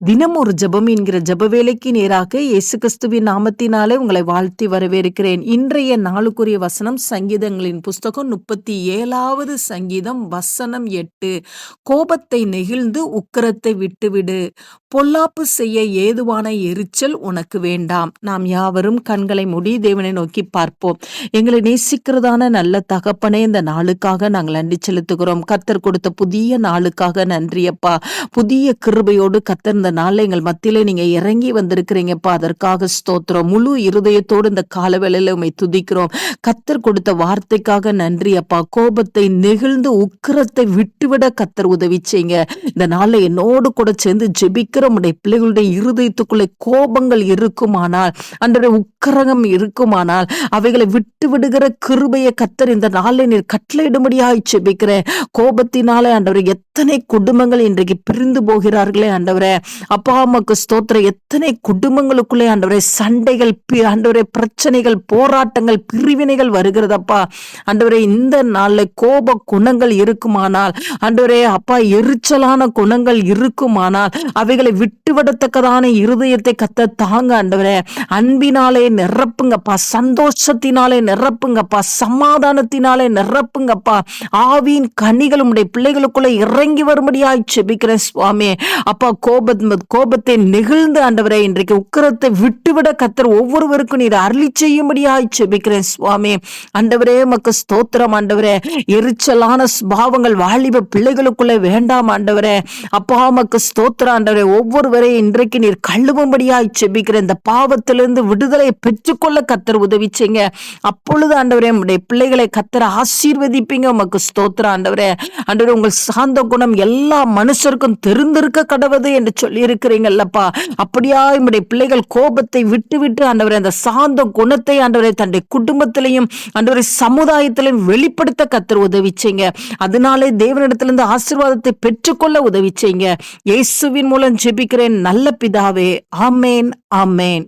தினம் ஒரு ஜெபம் என்கிற ஜெப வேலைக்கு நேராக இயேசு கிறிஸ்துவின் நாமத்தினாலே உங்களை வாழ்த்தி வரவேற்கிறேன். இன்றைய நாளுக்குரிய வசனம் சங்கீதங்களின் புஸ்தகம் முப்பத்தி ஏழாவது சங்கீதம் வசனம் எட்டு. கோபத்தை நெகிழ்ந்து உக்கரத்தை விட்டுவிடு. பொல்லாப்பு செய்ய ஏதுவான எரிச்சல் உனக்கு வேண்டாம். நாம் யாவரும் கண்களை மூடி தேவனை நோக்கி பார்ப்போம். எங்களை நேசிக்கிறதான நல்ல தகப்பனே இந்த நாளுக்காக நாங்கள் நன்றி செலுத்துகிறோம். கத்தர் கொடுத்த புதிய நாளுக்காக நன்றியப்பா. புதிய கிருபையோடு கத்தர் இந்த நாள்ல எங்கள் மத்தியிலே நீங்க இறங்கி வந்திருக்கிறீங்கப்பா. அதற்காக ஸ்தோத்திரம். முழு இருதயத்தோடு இந்த காலவேளையில உண்மை துதிக்கிறோம். கத்தர் கொடுத்த வார்த்தைக்காக நன்றி அப்பா கோபத்தை நெகிழ்ந்து உக்கிரத்தை விட்டுவிட கத்தர் உதவி செய்யுங்க. இந்த நாள்ல என்னோடு கூட சேர்ந்து ஜெபிக்கிற உடைய பிள்ளைகளுடைய இருதயத்துக்குள்ளே கோபங்கள் இருக்குமானால் அன்றைய உக்கரகம் இருக்குமானால் அவைகளை விட்டு விடுகிற கிருபையை கத்தர் இந்த நாளில் நீர் கட்டளையிடும்படியாய் ஜெபிக்கிறேன். கோபத்தினாலே அன்றவர் எத்தனை குடும்பங்கள் இன்றைக்கு பிரிந்து போகிறார்களே ஆண்டவரே அப்பா அம்மாக்கு ஸ்தோத்திரம். எத்தனை குடும்பங்களுக்குள்ளே ஆண்டவரே சண்டைகள் ஆண்டவரே பிரச்சனைகள் போராட்டங்கள் பிரிவினைகள் வருகிறதப்பா. ஆண்டவரே இந்த நாளில் கோப குணங்கள் இருக்குமானால் ஆண்டவரே அப்பா எரிச்சலான குணங்கள் இருக்குமானால் அவைகளை விட்டுவிடத்தக்கதான இருதயத்தை கத்த தாங்க ஆண்டவரே. அன்பினாலே நிரப்புங்கப்பா சந்தோஷத்தினாலே நிரப்புங்கப்பா சமாதானத்தினாலே நிரப்புங்கப்பா. ஆவியின் கனிகள் உடைய பிள்ளைகளுக்குள்ள இறங்கி வரும்படியாய் செபிக்கிறேன் சுவாமி. அப்பா கோபத் கோபத்தை நெகிழ்ந்து ஆண்டவரே இன்றைக்கு உக்கரத்தை விட்டுவிட கத்தர் ஒவ்வொருவருக்கும் நீர் அருளி செய்யும்படியாய் செபிக்கிறேன் சுவாமி. ஆண்டவரே மக்கு ஸ்தோத்திரம் ஆண்டவரே. எரிச்சலான சுபாவங்கள் வாலிப பிள்ளைகளுக்குள்ளே வேண்டாம் ஆண்டவரே. அப்பா மக்கு ஸ்தோத்திரம் ஆண்டவரே. ஒவ்வொருவரை இன்றைக்கு நீர் கழுவும்படியாய் செபிக்கிறேன் இந்த பாவத்திலிருந்து விடுதலை பெற்றுக்கொள்ள கத்தர் உதவி செய்ங்க அப்பொழுது ஆண்டவரே உடைய பிள்ளைகளை கத்தர ஆசீர்வதிப்பீங்க. உமக்கு ஸ்தோத்திரம் ஆண்டவரே. ஆண்டவரே உங்கள் சாந்த குணம் எல்லா மனுஷருக்கும் தெரிந்திருக்க கடவுது என்று சொல்லி இருக்கிறீங்கல்லப்பா அப்படியா நம்முடைய பிள்ளைகள் கோபத்தை விட்டு விட்டு ஆண்டவரை அந்த சாந்த குணத்தை ஆண்டவரை தன்னுடைய குடும்பத்திலையும் ஆண்டவரை சமுதாயத்திலையும் வெளிப்படுத்த கத்தர் உதவிச்சிங்க. அதனாலே தேவனிடத்திலிருந்து ஆசீர்வாதத்தை பெற்றுக்கொள்ள உதவிச்சிங்க. இயேசுவின் மூலம் ஜெபிக்கிறேன் நல்ல பிதாவே. ஆமேன் ஆமேன்.